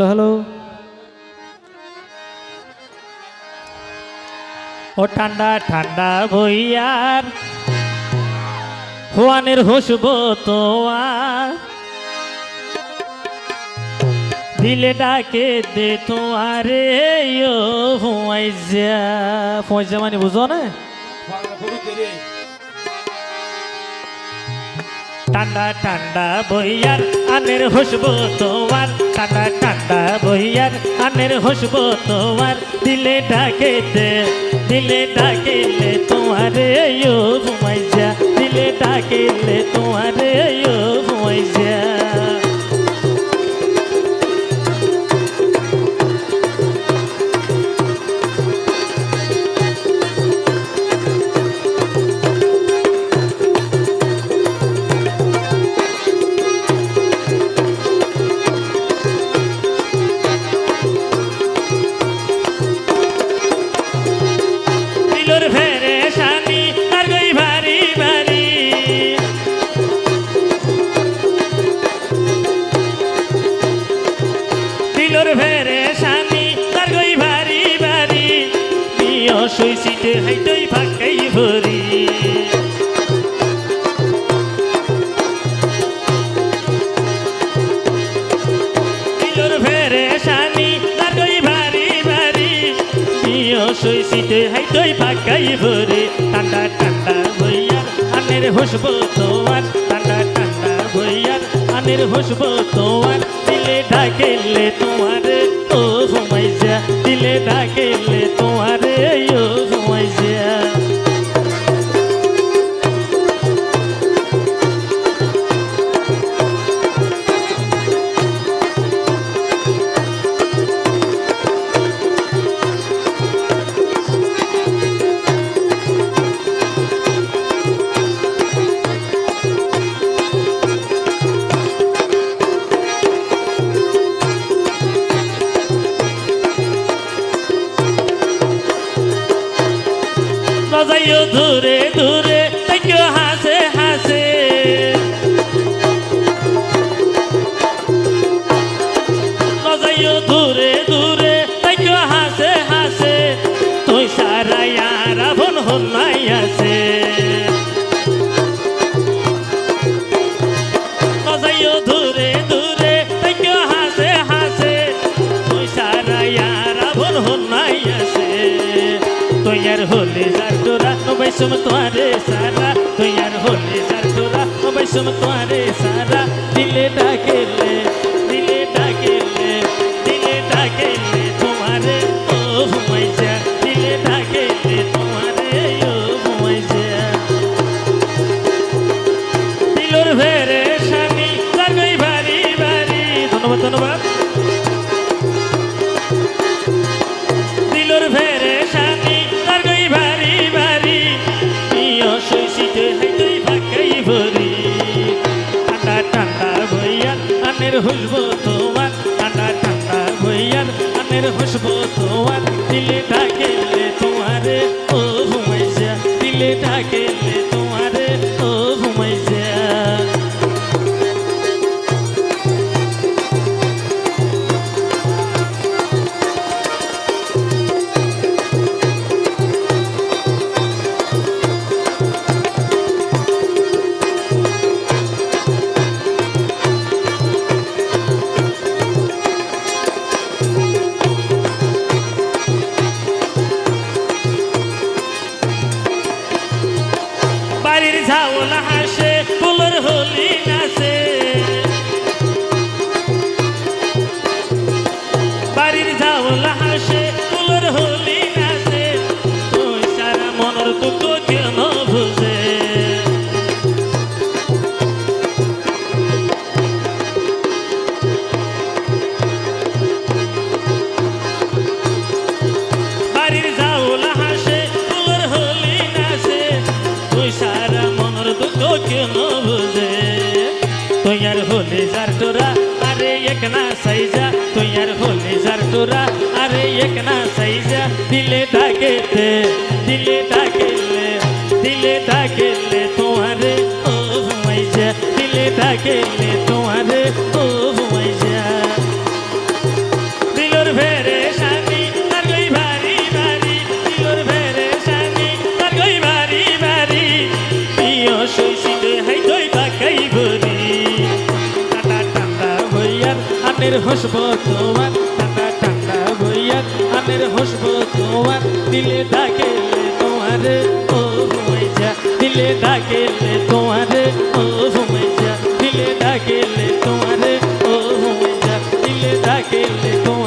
Hello hello. ও ঠান্ডা ঠান্ডা ভইয়ার, হোয়ানের হুসব তোমার দিলে ডাকে দে তোমারে ও ফুমাইজা ফুমাইজা মানে বুঝো না? ঠান্ডা টান্ডা বইয়ার আনের হসব তোমার। টান্ডা টান্ডা বইয়ার আনের হসব তোমার। দিলে ডাকে দে দিলে ডাকিলে তোমারে ও ঘুমাইজা দিলে ডাকিলে তোমার ও ঘুমাইজা দিলর ফেরে শানি আর গই ভারি ভারি নিয় সুইসিতে হাইতই ফাঁকাই ভরি। ভারি ভারি সুইসিতে হাইতই ফাঁকাই ভরি। ঠান্ডা ঠান্ডা বইয়ার আনের হুসবো তোমার ঠান্ডা ঠান্ডা বইয়ার আনের হুসবো তোমার দিলে ডাকেলে তোমার ও ঘুমাইজা দিলে ডাকেলে তোমার। বাজাইও দূরে দূরে তাইকে হাসে হাসে। বাজাইও দূরে দূরে তাইকে হাসে হাসে। তুই সারা আপন হন্নাই আছে। সারা ইয়ার আপন আছে। হলে যার তোরা নবাইসম তোয়ারে সারা, তৈয়ার হলে যার তোরা নবাইসম তোয়ারে সারা, দিলে ডাকেলে দিলে ডাকেলে দিলে ডাকেলে তোমারে। ও ঘুমাইছা দিলে ডাকেলে তোমারে। ও ঘুমাইছা দিলর ভেরে স্বামী লাগই ভারী ভারি। ধন্যবাদ ধন্যবাদ। তোমার গোলা এক না সাইজা তুই আর হলি যার তোরা আরে এক না সাইজা দিলে ডাকেতে দিলে ডাকেলে দিলে ডাকেলে তোমারে ও ঘুমাইজা দিলে ডাকেলে হসব তোমার, ঠান্ডা ঠান্ডা বইয়া আনের হসব তোমার। দিলে ডাকেলে তোমার, ও ঘুমাইছা। দিলে ডাকেলে তোমার, ও ঘুমাইছা। দিলে ডাকেলে তোমার, ও ঘুমাইছা। দিলে ডাকেলে তোমার